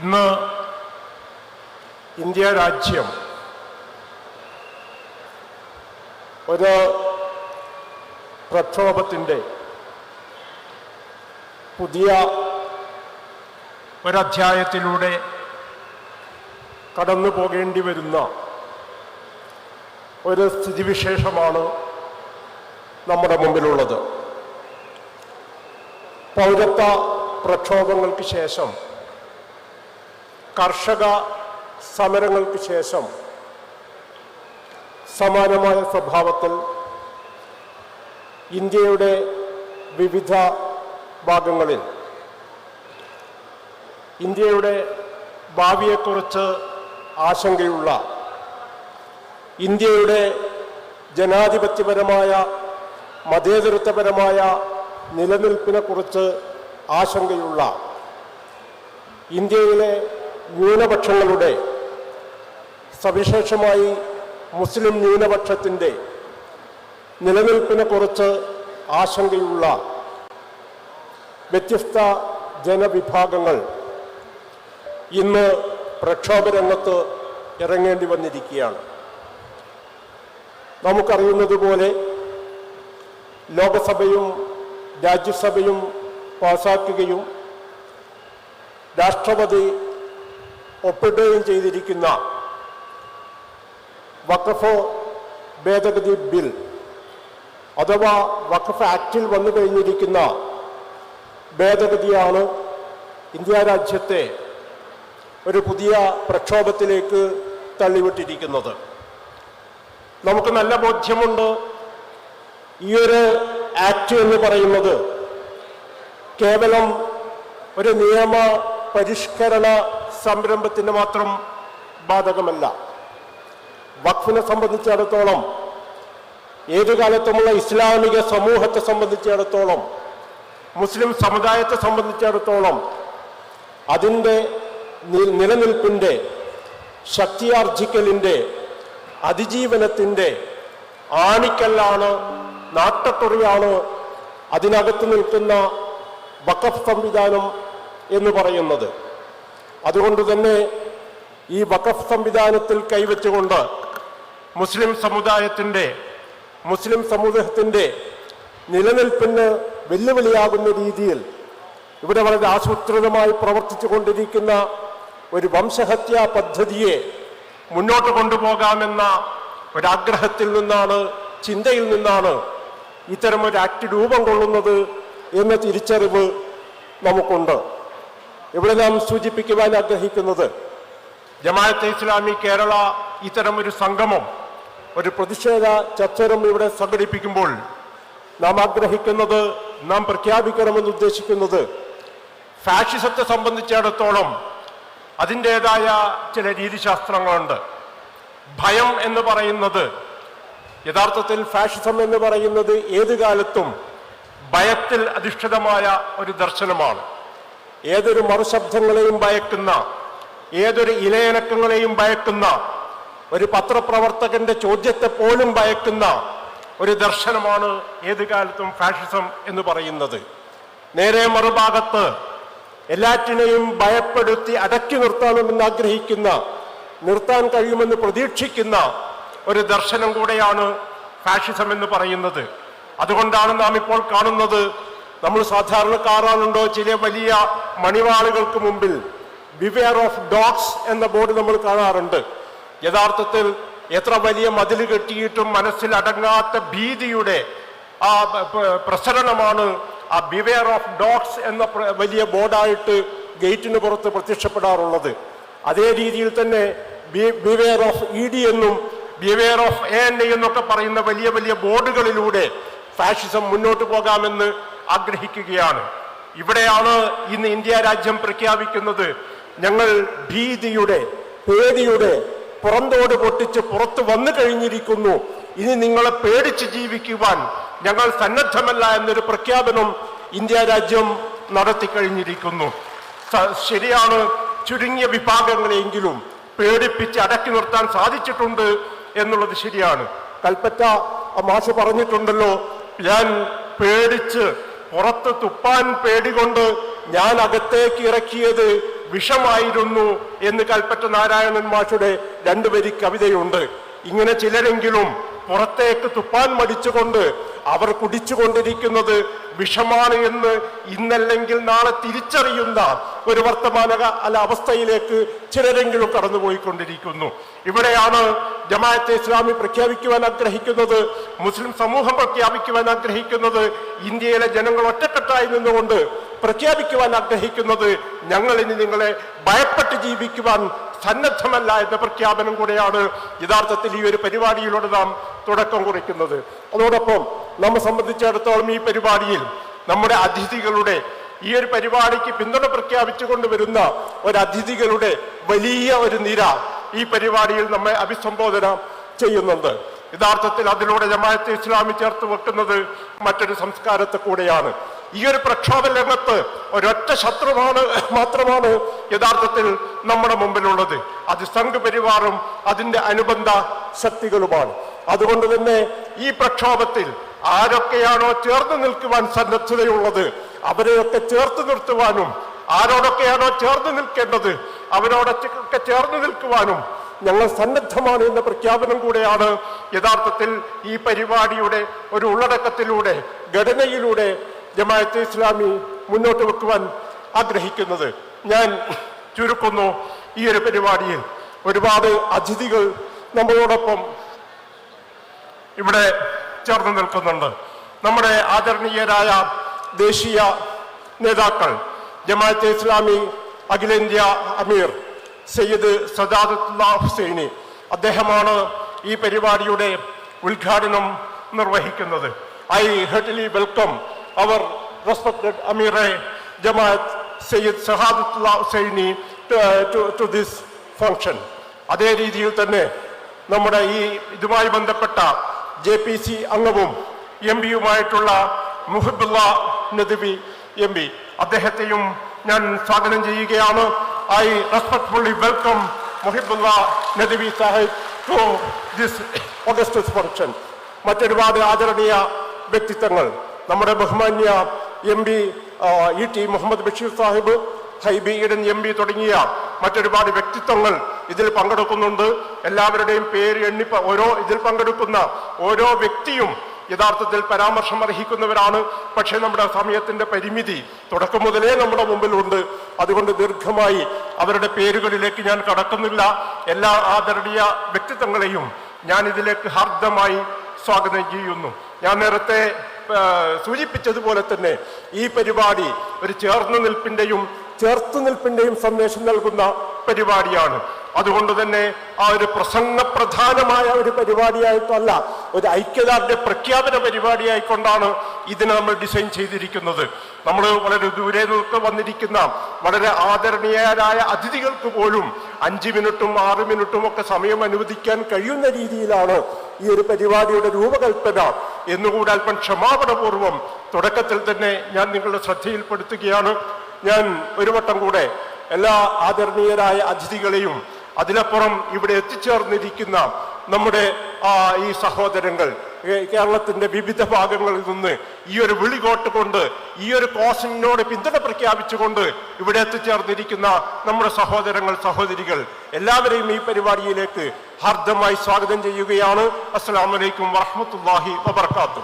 ഇന്ന് ഇന്ത്യ രാജ്യം ഒരു പ്രക്ഷോഭത്തിന്റെ പുതിയ ഒരധ്യായത്തിലൂടെ കടന്നു പോകേണ്ടി വരുന്ന ഒരു സ്ഥിതിവിശേഷമാണ് നമ്മുടെ മുമ്പിലുള്ളത്. പൗരത്വ പ്രക്ഷോഭങ്ങൾക്ക് ശേഷം കർഷക സമരങ്ങൾക്ക് ശേഷം സമാനമായ സ്വഭാവത്തിൽ ഇന്ത്യയുടെ വിവിധ ഭാഗങ്ങളിൽ ഇന്ത്യയുടെ ഭാവിയെക്കുറിച്ച് ആശങ്കയുള്ള ഇന്ത്യയുടെ ജനാധിപത്യപരമായ മതേതരത്വപരമായ നിലനിൽപ്പിനെക്കുറിച്ച് ആശങ്കയുള്ള ഇന്ത്യയിലെ ന്യൂനപക്ഷങ്ങളുടെ സവിശേഷമായി മുസ്ലിം ന്യൂനപക്ഷത്തിന്റെ നിലനിൽപ്പിനെക്കുറിച്ച് ആശങ്കയുള്ള വ്യത്യസ്ത ജനവിഭാഗങ്ങൾ ഇന്ന് പ്രക്ഷോഭരംഗത്ത് ഇറങ്ങേണ്ടി വന്നിരിക്കുകയാണ്. നമുക്കറിയുന്നതുപോലെ ലോകസഭയും രാജ്യസഭയും പാസാക്കുകയും രാഷ്ട്രപതി ഒപ്പിടുകയും ചെയ്തിരിക്കുന്ന വഖഫ് ഭേദഗതി ബിൽ അഥവാ വഖഫ് ആക്റ്റിൽ വന്നു കഴിഞ്ഞിരിക്കുന്ന ഭേദഗതിയാണ് ഇന്ത്യ രാജ്യത്തെ ഒരു പുതിയ പ്രക്ഷോഭത്തിലേക്ക് തള്ളിവിട്ടിരിക്കുന്നത്. നമുക്ക് നല്ല ബോധ്യമുണ്ട് ഈ ഒരു ആക്ട് എന്ന് പറയുന്നത് കേവലം ഒരു നിയമ പരിഷ്കരണ സംരംഭത്തിന് മാത്രം ബാധകമല്ല. വഖഫിനെ സംബന്ധിച്ചിടത്തോളം ഏതു കാലത്തുമുള്ള ഇസ്ലാമിക സമൂഹത്തെ സംബന്ധിച്ചിടത്തോളം മുസ്ലിം സമുദായത്തെ സംബന്ധിച്ചിടത്തോളം അതിന്റെ നിലനിൽപ്പിന്റെ ശക്തിയാർജിക്കലിന്റെ അതിജീവനത്തിന്റെ ആണിക്കല്ലാണ് നാട്ടത്തുറിയാണ് അതിനകത്ത് നിൽക്കുന്ന വഖഫ് സംവിധാനം എന്ന് പറയുന്നത്. അതുകൊണ്ട് തന്നെ ഈ വഖഫ് സംവിധാനത്തിൽ കൈവച്ചുകൊണ്ട് മുസ്ലിം സമുദായത്തിന്റെ മുസ്ലിം സമൂഹത്തിന്റെ നിലനിൽപ്പിന് വെല്ലുവിളിയാകുന്ന രീതിയിൽ ഇവിടെ വളരെ ആസൂത്രിതമായി പ്രവർത്തിച്ചു കൊണ്ടിരിക്കുന്ന ഒരു വംശഹത്യാ പദ്ധതിയെ മുന്നോട്ട് കൊണ്ടുപോകാമെന്ന ഒരാഗ്രഹത്തിൽ നിന്നാണ് ചിന്തയിൽ നിന്നാണ് ഇത്തരം ഒരു ആക്ട് രൂപം കൊള്ളുന്നത് എന്ന തിരിച്ചറിവ് നമുക്കുണ്ട്. ഇവിടെ നാം സൂചിപ്പിക്കുവാൻ ആഗ്രഹിക്കുന്നത് ജമാഅത്തെ ഇസ്ലാമി കേരള ഇത്തരം ഒരു സംഗമം ഒരു പ്രതിഷേധ ചർച്ചരം ഇവിടെ സംഘടിപ്പിക്കുമ്പോൾ നാം ആഗ്രഹിക്കുന്നത് നാം പ്രഖ്യാപിക്കണമെന്ന് ഉദ്ദേശിക്കുന്നത് ഫാഷിസത്തെ സംബന്ധിച്ചിടത്തോളം അതിന്റെതായ ചില രീതിശാസ്ത്രങ്ങളുണ്ട്. ഭയം എന്ന് പറയുന്നത് യഥാർത്ഥത്തിൽ ഫാഷിസം എന്ന് പറയുന്നത് ഏത് കാലത്തും ഭയത്തിൽ അധിഷ്ഠിതമായ ഒരു ദർശനമാണ്. ഏതൊരു മറുശബ്ദങ്ങളെയും ഭയക്കുന്ന ഏതൊരു ഇലയിണക്കങ്ങളെയും ഭയക്കുന്ന ഒരു പത്രപ്രവർത്തകന്റെ ചോദ്യത്തെ പോലും ഭയക്കുന്ന ഒരു ദർശനമാണ് ഏത് കാലത്തും ഫാഷിസം എന്ന് പറയുന്നത്. നേരെ മറുഭാഗത്ത് എല്ലാറ്റിനെയും ഭയപ്പെടുത്തി അടക്കി നിർത്തണമെന്ന് ആഗ്രഹിക്കുന്ന നിർത്താൻ കഴിയുമെന്ന് പ്രതീക്ഷിക്കുന്ന ഒരു ദർശനം കൂടെയാണ് ഫാഷിസം എന്ന് പറയുന്നത്. അതുകൊണ്ടാണ് നാം ഇപ്പോൾ കാണുന്നത് നമ്മൾ സാധാരണ സാധാരണക്കാരാണുണ്ടോ? ചില വലിയ മണിവാളുകൾക്ക് മുമ്പിൽ ബിവെയർ ഓഫ് ഡോഗ്സ് എന്ന ബോർഡ് നമ്മൾ കാണാറുണ്ട്. യഥാർത്ഥത്തിൽ എത്ര വലിയ മതിൽ കെട്ടിയിട്ടും മനസ്സിൽ അടങ്ങാത്ത ഭീതിയുടെ ആ പ്രസരണമാണ് ആ ബിവെയർ ഓഫ് ഡോഗ്സ് എന്ന വലിയ ബോർഡായിട്ട് ഗേറ്റിന് പുറത്ത് പ്രത്യക്ഷപ്പെടാറുള്ളത്. അതേ രീതിയിൽ തന്നെ ബിവെയർ ഓഫ് ഇ ഡി എന്നും ബിവെയർ ഓഫ് എ എൻ എന്നൊക്കെ പറയുന്ന വലിയ വലിയ ബോർഡുകളിലൂടെ ഫാഷിസം മുന്നോട്ട് പോകാമെന്ന് ആഗ്രഹിക്കുകയാണ്. ഇവിടെയാണ് ഇന്ന് ഇന്ത്യ രാജ്യം പ്രഖ്യാപിക്കുന്നത്. ഞങ്ങൾ ഭീതിയുടെ പേടിയുടെ പുറന്തോട് പൊട്ടിച്ച് പുറത്തു വന്നു കഴിഞ്ഞിരിക്കുന്നു. ഇനി നിങ്ങളെ പേടിച്ച് ജീവിക്കുവാൻ ഞങ്ങൾ സന്നദ്ധമല്ല എന്നൊരു പ്രഖ്യാപനം ഇന്ത്യ രാജ്യം നടത്തി കഴിഞ്ഞിരിക്കുന്നു. ശരിയാണ്. ചുരുങ്ങിയ വിഭാഗങ്ങളെങ്കിലും പേടിപ്പിച്ച് അടക്കി നിർത്താൻ സാധിച്ചിട്ടുണ്ട് എന്നുള്ളത് ശരിയാണ്. കൽപ്പറ്റ മാഷ് പറഞ്ഞിട്ടുണ്ടല്ലോ ഞാൻ പേടിച്ച് പുറത്ത് തുപ്പാൻ പേടികൊണ്ട് ഞാൻ അകത്തേക്ക് ഇറക്കിയത് വിഷമായിരുന്നു എന്ന് കൽപ്പറ്റ നാരായണൻ മാഷുടെ രണ്ടുപേരി കവിതയുണ്ട്. ഇങ്ങനെ ചിലരെങ്കിലും പുറത്തേക്ക് തുപ്പാൻ മടിച്ചുകൊണ്ട് അവർ കുടിച്ചുകൊണ്ടിരിക്കുന്നത് വിഷമാണ് എന്ന് ഇന്നല്ലെങ്കിൽ നാളെ തിരിച്ചറിയുന്ന ഒരു വർത്തമാന അല്ല അവസ്ഥയിലേക്ക് ചിലരെങ്കിലും കടന്നുപോയിക്കൊണ്ടിരിക്കുന്നു. ഇവിടെയാണ് ജമാഅത്തെ ഇസ്ലാമി പ്രഖ്യാപിക്കുവാൻ ആഗ്രഹിക്കുന്നത് മുസ്ലിം സമൂഹം പ്രഖ്യാപിക്കുവാൻ ആഗ്രഹിക്കുന്നത് ഇന്ത്യയിലെ ജനങ്ങൾ ഒറ്റക്കെട്ടായി നിന്നുകൊണ്ട് പ്രഖ്യാപിക്കുവാൻ ആഗ്രഹിക്കുന്നത് ഞങ്ങൾ ഇനി നിങ്ങളെ ഭയപ്പെട്ട് ജീവിക്കുവാൻ സന്നദ്ധമല്ല എന്ന പ്രഖ്യാപനം കൂടെയാണ് യഥാർത്ഥത്തിൽ ഈ ഒരു പരിപാടിയിലൂടെ നാം തുടക്കം കുറിക്കുന്നത്. അതോടൊപ്പം നമ്മെ സംബന്ധിച്ചിടത്തോളം ഈ പരിപാടിയിൽ നമ്മുടെ അതിഥികളുടെ ഈ ഒരു പരിപാടിക്ക് പിന്തുണ പ്രഖ്യാപിച്ചുകൊണ്ട് വരുന്ന ഒരു അതിഥികളുടെ വലിയ ഒരു നിര ഈ പരിപാടിയിൽ നമ്മെ അഭിസംബോധന ചെയ്യുന്നുണ്ട്. യഥാർത്ഥത്തിൽ അതിലൂടെ ജമാഅത്ത് ഇസ്ലാമി ചേർത്ത് വെക്കുന്നത് മറ്റൊരു സംസ്കാരത്തെ കൂടെയാണ്. ഈ ഒരു പ്രക്ഷോഭ രംഗത്ത് ഒരൊറ്റ ശത്രുവാണ് മാത്രമാണ് യഥാർത്ഥത്തിൽ നമ്മുടെ മുമ്പിലുള്ളത്. അത് സംഘ് പരിവാറും അതിന്റെ അനുബന്ധ ശക്തികളുമാണ്. അതുകൊണ്ട് തന്നെ ഈ പ്രക്ഷോഭത്തിൽ ആരൊക്കെയാണോ ചേർന്ന് നിൽക്കുവാൻ സന്നദ്ധതയുള്ളത് അവരെയൊക്കെ ചേർത്ത് നിർത്തുവാനും ആരോടൊക്കെയാണോ ചേർന്ന് നിൽക്കേണ്ടത് അവരോടൊക്കെ ചേർന്ന് നിൽക്കുവാനും ഞങ്ങൾ സന്നദ്ധമാണ് എന്ന പ്രഖ്യാപനം കൂടെയാണ് യഥാർത്ഥത്തിൽ ഈ പരിപാടിയുടെ ഒരു ഉള്ളടക്കത്തിലൂടെ ഘടനയിലൂടെ ജമാഅത്തെ ഇസ്ലാമി മുന്നോട്ട് വെക്കുവാൻ ആഗ്രഹിക്കുന്നത്. ഞാൻ ചുരുക്കുന്നു ഈ ഒരു പരിപാടിയിൽ ഒരുപാട് അതിഥികൾ നമ്മളോടൊപ്പം ഇവിടെ ചേർന്ന് നിൽക്കുന്നുണ്ട്. നമ്മുടെ ആദരണീയരായ ദേശീയ നേതാക്കൾ ജമാഅത്തെ ഇസ്ലാമി അഖിലേന്ത്യാ അമീർ സയ്യിദ് സദാദുല്ല ഹുസൈനി അദ്ദേഹമാണ് ഈ പരിപാടിയുടെ ഉദ്ഘാടനം നിർവഹിക്കുന്നത്. I heartily welcome our respected അമീറെ Jamaat Syed Sadatullah Husaini to this function അതേ രീതിയിൽ തന്നെ നമ്മുടെ ഈ ഇതുമായി ബന്ധപ്പെട്ട ജെ പി സി അംഗവും എം പിയുമായിട്ടുള്ള മുഹിബുല്ല നദവി എം പി. അദ്ദേഹത്തെയും ഞാൻ സ്വാഗതം ചെയ്യുകയാണ്. I respectfully welcome Muhibbullah Nadvi Sahib to this august function. മറ്റൊരുപാട് ആദരണീയ വ്യക്തിത്വങ്ങൾ. നമ്മുടെ ബഹുമാന്യ M P E T Muhammad Basheer Sahib Hibi Eden M P തുടങ്ങിയ മറ്റൊരുപാട് വ്യക്തിത്വങ്ങൾ ഇതിൽ പങ്കെടുക്കുന്നുണ്ട്. എല്ലാവരുടെയും പേര് എണ്ണി ഓരോ ഇതിൽ പങ്കെടുക്കുന്ന ഓരോ വ്യക്തിയും യഥാർത്ഥത്തിൽ പരാമർശം അർഹിക്കുന്നവരാണ്. പക്ഷേ നമ്മുടെ സമയത്തിന്റെ പരിമിതി തുടക്കം മുതലേ നമ്മുടെ മുമ്പിലുണ്ട്. അതുകൊണ്ട് ദീർഘമായി അവരുടെ പേരുകളിലേക്ക് ഞാൻ കടക്കുന്നില്ല. എല്ലാ ആദരണീയ വ്യക്തിത്വങ്ങളെയും ഞാൻ ഇതിലേക്ക് ഹാർദമായി സ്വാഗതം ചെയ്യുന്നു. ഞാൻ നേരത്തെ സൂചിപ്പിച്ചതുപോലെ തന്നെ ഈ പരിപാടി ഒരു ചേർന്ന് നിൽപ്പിന്റെയും ചേർത്ത് നിൽപ്പിന്റെയും സന്ദേശം നൽകുന്ന പരിപാടിയാണ്. അതുകൊണ്ട് തന്നെ ആ ഒരു പ്രസംഗ പ്രധാനമായ ഒരു പരിപാടിയായിട്ടല്ല ഒരു ഐക്യദാർഢ്യ പ്രഖ്യാപന പരിപാടിയായിക്കൊണ്ടാണ് ഇതിനെ നമ്മൾ ഡിസൈൻ ചെയ്തിരിക്കുന്നത്. നമ്മൾ വളരെ ദൂരെ നിന്ന് വന്നിരിക്കുന്ന വളരെ ആദരണീയരായ അതിഥികൾക്ക് പോലും അഞ്ച് മിനിറ്റും ആറ് മിനിറ്റും ഒക്കെ സമയം അനുവദിക്കാൻ കഴിയുന്ന രീതിയിലാണ് ഈ ഒരു പരിപാടിയുടെ രൂപകൽപ്പന. എന്നുകൂടി അല്പം തുടക്കത്തിൽ തന്നെ ഞാൻ നിങ്ങളുടെ ശ്രദ്ധയിൽപ്പെടുത്തുകയാണ്. ഞാൻ ഒരു വട്ടം കൂടെ എല്ലാ ആദരണീയരായ അതിഥികളെയും അതിനപ്പുറം ഇവിടെ എത്തിച്ചേർന്നിരിക്കുന്ന നമ്മുടെ ഈ സഹോദരങ്ങൾ കേരളത്തിന്റെ വിവിധ ഭാഗങ്ങളിൽ നിന്ന് ഈ ഒരു വിളികോട്ട് കൊണ്ട് ഈ ഒരു കോസിനോട് പിന്തുണ പ്രഖ്യാപിച്ചുകൊണ്ട് ഇവിടെ എത്തിച്ചേർന്നിരിക്കുന്ന നമ്മുടെ സഹോദരങ്ങൾ സഹോദരികൾ എല്ലാവരെയും ഈ പരിപാടിയിലേക്ക് ഹാർദ്ദമായി സ്വാഗതം ചെയ്യുകയാണ്. അസ്സാം വലൈക്കും വാഹമത്തല്ലാഹി വബർക്കാത്തു